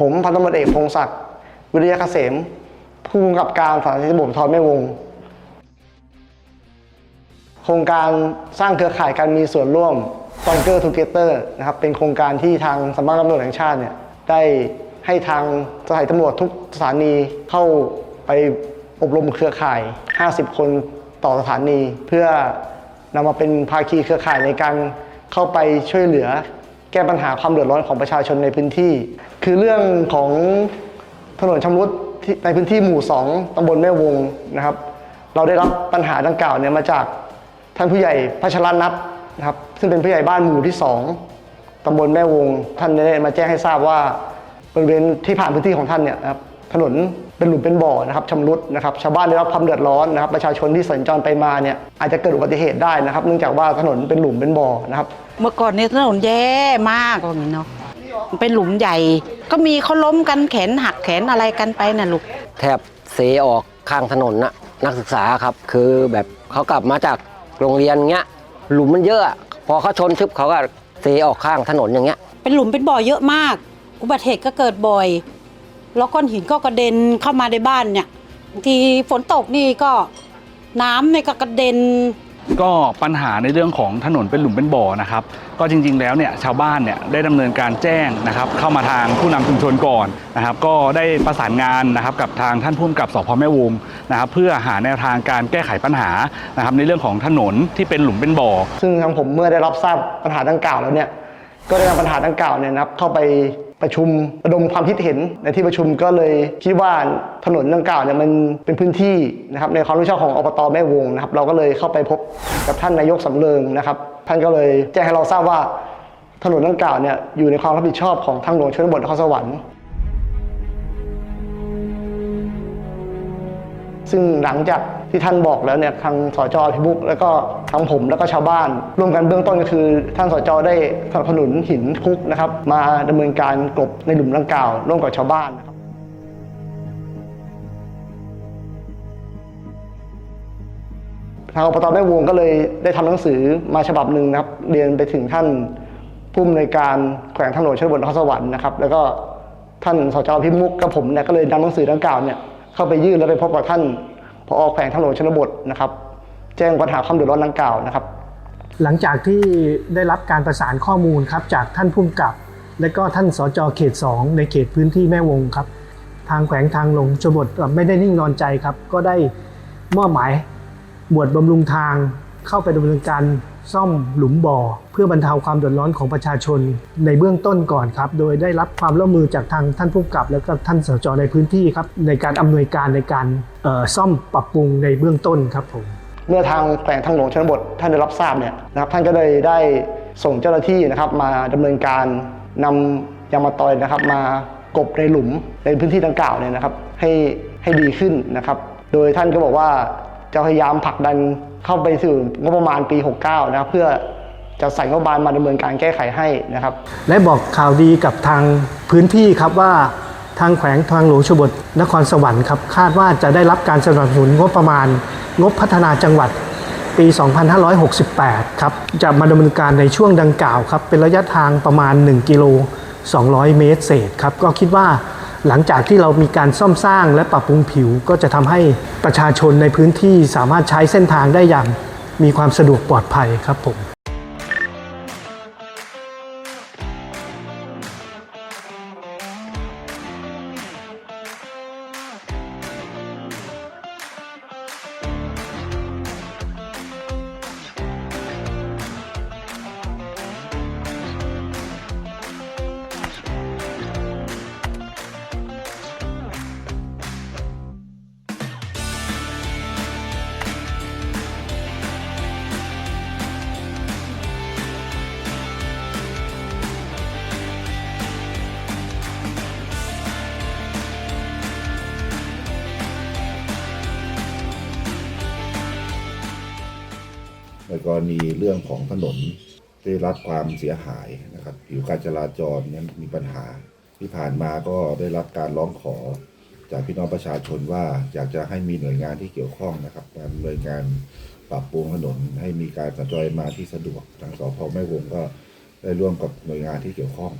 ผมพันตำรวจเอกพงศักดิ์วิริยะเกษมผู้กำกับการสถานีตำรวจภูธรแม่วง โครงการสร้างเครือข่ายการมีส่วนร่วม s t r o n g e r Together นะครับเป็นโครงการที่ทางสำนักงานตำรวจแห่งชาติเนี่ยได้ให้ทางสถานีตำรวจทุกสถานีเข้าไปอบรมเครือข่าย 50 คนต่อสถานี เพื่อนำมาเป็นภาคีเครือข่ายในการเข้าไปช่วยเหลือ แก้ปัญหาความเดือดร้อนของประชาชนในพื้นที่ คือเรื่องของถนนชำรุดในพื้นที่หมู่ 2ตำบลแม่วงนะครับ เราได้รับปัญหาดังกล่าวเนี่ยมาจากท่านผู้ใหญ่พัชรนัทนะครับ ซึ่งเป็นผู้ใหญ่บ้านหมู่ที่ 2ตำบลแม่วง ท่านได้มาแจ้งให้ทราบว่าบริเวณที่ผ่านพื้นที่ของท่านเนี่ยนะครับถนน เป็นหลุมเป็นบ่อนะครับชำรุดนะครับชาวบ้านได้รับความเดือดร้อนนะครับประชาชนที่สัญจรไปมาเนี่ยอาจจะเกิดอุบัติเหตุได้นะครับ เนื่องจากว่าถนนเป็นหลุมเป็นบ่อนะครับ เมื่อก่อนเนี่ยถนนแย่มากว่างี้เนาะมันเป็นหลุมใหญ่ ก็มีเขาล้มกันแขนหักแขนอะไรกันไปน่ะลูก แทบเสออกข้างถนนนะนักศึกษาครับ คือแบบเขากลับมาจากโรงเรียนเงี้ย หลุมมันเยอะอะพอเขาชนชึบเขาก็เสออกข้างถนนอย่างเงี้ย เป็นหลุมเป็นบ่อเยอะมาก อุบัติเหตุก็เกิดบ่อย แล้วก้อนหินก็กระเด็นเข้ามาในบ้านเนี่ยบางทีฝนตกนี่ก็น้ำเนี่ยก็กระเด็น ก็ปัญหาในเรื่องของถนนเป็นหลุมเป็นบ่อนะครับ ก็จริงๆแล้วเนี่ยชาวบ้านเนี่ยได้ดำเนินการแจ้งนะครับ เข้ามาทางผู้นำชุมชนก่อนนะครับ ก็ได้ประสานงานนะครับกับทางท่านผู้กำกับสพแม่วงนะครับ เพื่อหาแนวทางการแก้ไขปัญหานะครับ ในเรื่องของถนนที่เป็นหลุมเป็นบ่อ ซึ่งทางผมเมื่อได้รับทราบปัญหาดังกล่าวแล้วเนี่ย ก็ได้นำปัญหาดังกล่าวเนี่ยนะครับเข้าไป ประชุมระดมความคิดเห็นในที่ประชุมก็เลยคิดว่าถนนดังกล่าวเนี่ยมันเป็นพื้นที่นะครับในความรับผิดชอบของอบตแม่วงนะครับเราก็เลยเข้าไปพบกับท่านนายกสำเริงนะครับ ท่านก็เลยแจ้งให้เราทราบว่าถนนดังกล่าวเนี่ยอยู่ในความรับผิดชอบของทางหลวงชนบทนครสวรรค์ ซึ่งหลังจาก ที่ท่านบอกแล้วเนี่ยทางสจพิบุกแล้วก็ทางผมแล้วก็ชาวบ้านร่วมกันเบื้องต้นก็คือ ท่านสจได้สนับสนุนหินคุกนะครับมาดำเนินการกลบในหลุมดังกล่าว ร่วมกับชาวบ้านนะครับทางอบตแม่วงก็เลยได้ทำหนังสือมาฉบับหนึ่งนะครับ เรียนไปถึงท่านผู้อำนวยการแขวงทางหลวงชนบทนครสวรรค์นะครับแล้วก็ท่านสจพิมุกกับผมเนี่ยก็เลยนำหนังสือดังกล่าวเนี่ยเข้าไปยื่นแล้วไปพบกับท่าน พอแขวงทางหลวงชนบทนะครับแจ้งปัญหาความเดือดร้อนดังกล่าวนะครับ หลังจากที่ได้รับการประสานข้อมูลครับจากท่านผู้กำกับ และก็ท่านสจเขต 2 ในเขตพื้นที่แม่วงครับ ทางแขวงทางหลวงชนบทไม่ได้นิ่งนอนใจครับ ก็ได้มอบหมายหมวดบำรุงทางเข้าไปดำเนินการ ซ่อมหลุมบ่อ เพื่อบรรเทาความเดือดร้อนของประชาชนในเบื้องต้นก่อนครับ โดยได้รับความร่วมมือจากทางท่านผู้กำกับ แล้วก็ท่านสจในพื้นที่ครับในการอำนวยการในการซ่อมปรับปรุงในเบื้องต้นครับผมเมื่อทางแขวงทางหลวงชนบทท่านได้รับทราบเนี่ยนะครับท่านก็เลยได้ส่งเจ้าหน้าที่นะครับมาดำเนินการนำยางมาตอยนะครับมากบในหลุมในพื้นที่ดังกล่าวเนี่ยนะครับให้ให้ดีขึ้นนะครับ โดยท่านก็บอกว่า จะพยายามผลักดันเข้าไปสู่งบประมาณปี 69 นะครับเพื่อจะใส่งบประมาณมาดำเนินการแก้ไขให้นะครับ และบอกข่าวดีกับทางพื้นที่ครับว่าทางแขวงทางหลวงชบทนครสวรรค์ครับคาดว่าจะได้รับการสนับสนุนงบประมาณ งบพัฒนาจังหวัดปี 2568 ครับ จะมาดำเนินการในช่วงดังกล่าวครับ เป็นระยะทางประมาณ 1 กิโล 200 เมตรเศษครับ ก็คิดว่า หลังจากที่เรามีการซ่อมสร้างและปรับปรุงผิว ก็จะทำให้ประชาชนในพื้นที่สามารถใช้เส้นทางได้อย่างมีความสะดวกปลอดภัยครับผม กรณีเรื่องของถนนได้รับความเสียหายนะครับผิวการจราจรนั้มีปัญหาที่ผ่านมาก็ได้รับการร้องขอ จากพี่น้องประชาชนว่าอยากจะให้มีหน่วยงานที่เกี่ยวข้องนะครับการดำเนินการปรับปรุงถนนให้มีการสัญจรมาที่สะดวกทางสพแม่วงก็ได้ร่วมกับหน่วยงานที่เกี่ยวข้อง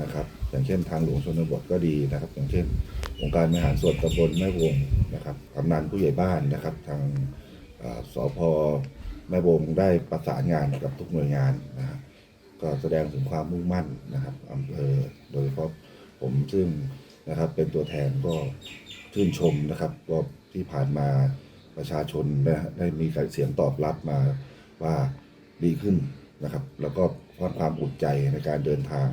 นะครับ อย่างเช่นทางหลวงชนบทก็ดีนะครับ อย่างเช่นองค์การบริหารส่วนตำบลแม่วงนะครับกำนันผู้ใหญ่บ้านนะครับ ทางสพ แม่วงได้ประสานงานกับทุกหน่วยงานนะฮะก็แสดงถึงความมุ่งมั่นนะครับอำเภอโดยเฉพาะผมซึ่งนะครับเป็นตัวแทนก็ชื่นชมนะครับก็ที่ผ่านมาประชาชนนะได้มีการเสียงตอบรับมาว่าดีขึ้นนะครับ แล้วก็เพิ่มความอุ่นใจในการเดินทาง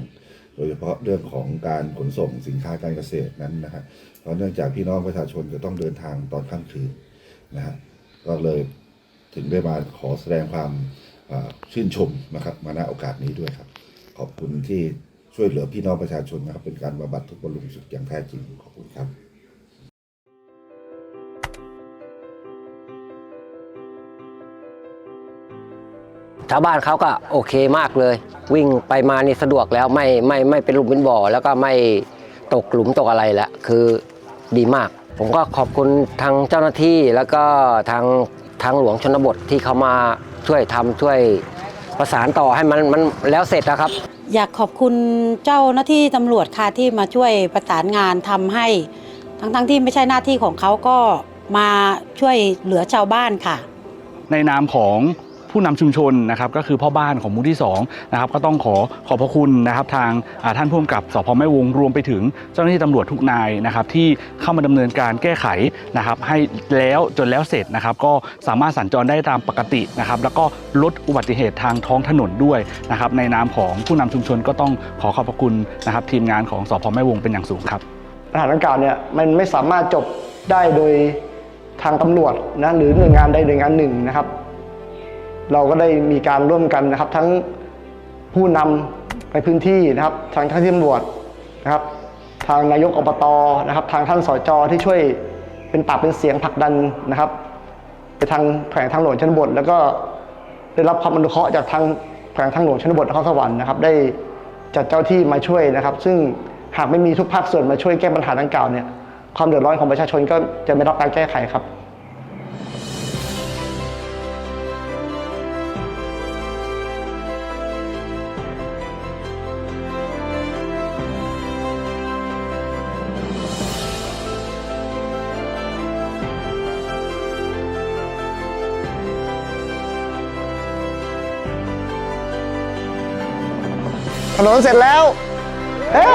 โดยเฉพาะเรื่องของการขนส่งสินค้าการเกษตรนั้นนะฮะเพราะเนื่องจากพี่น้องประชาชนจะต้องเดินทางตอนค่ำคืนนะฮะก็เลย ถึงได้มาขอแสดงความชื่นชมนะครับ มาณโอกาสนี้ด้วยครับ ขอบคุณที่ช่วยเหลือพี่น้องประชาชนนะครับ เป็นการบำบัดทุกข์บำรุงสุขอย่างแท้จริงขอบคุณครับชาวบ้านเขาก็โอเคมากเลย วิ่งไปมานี่สะดวกแล้วไม่ไม่ไม่เป็นหลุมเป็นบ่อ แล้วก็ไม่ตกหลุมตกอะไรแล้วคือดีมาก ผมก็ขอบคุณทางเจ้าหน้าที่แล้วก็ทาง ทางหลวงชนบทที่เขามาช่วยทำช่วยประสานต่อให้มันมันแล้วเสร็จนะครับ อยากขอบคุณเจ้าหน้าที่ตำรวจค่ะที่มาช่วยประสานงานทำให้ ทั้งๆที่ไม่ใช่หน้าที่ของเขาก็มาช่วยเหลือชาวบ้านค่ะ ในนามของ ผู้นำชุมชนนะครับก็คือพ่อบ้านของหมู่ที่2นะครับก็ต้องขอขอบพระคุณนะครับทางท่านผู้กำกับสพแม่วงรวมไปถึงเจ้าหน้าที่ตำรวจทุกนายนะครับที่เข้ามาดำเนินการแก้ไขนะครับให้แล้วจนแล้วเสร็จนะครับก็สามารถสัญจรได้ตามปกตินะครับแล้วก็ลดอุบัติเหตุทางท้องถนนด้วยนะครับในนามของผู้นำชุมชนก็ต้องขอขอบพระคุณนะครับทีมงานของสพแม่วงเป็นอย่างสูงครับปัญหาดังกล่าวเนี่ยมันไม่สามารถจบได้โดยทางตำรวจนะหรือหน่วยงานใดหน่วยงานหนึ่งนะครับ เราก็ได้มีการร่วมกันนะครับ ทั้งผู้นำในพื้นที่นะครับ ทางเจ้านที่ตำรวจนะครับ ทางนายกอบตนะครับ ทางท่านสจที่ช่วยเป็นปากเป็นเสียงผลักดันนะครับ ไปทางแขวงทางหลวงชนบท แล้วก็ได้รับความอนุเคราะห์จากทางแขวงทางหลวงชนบทนครสวรรค์นะครับ ได้จัดเจ้าที่มาช่วยนะครับ ซึ่งหากไม่มีทุกภาคส่วนมาช่วยแก้ปัญหาดังกล่าวเนี่ยความเดือดร้อนของประชาชนก็จะไม่รับการแก้ไขครับ ถนนเสร็จแล้ว เฮ้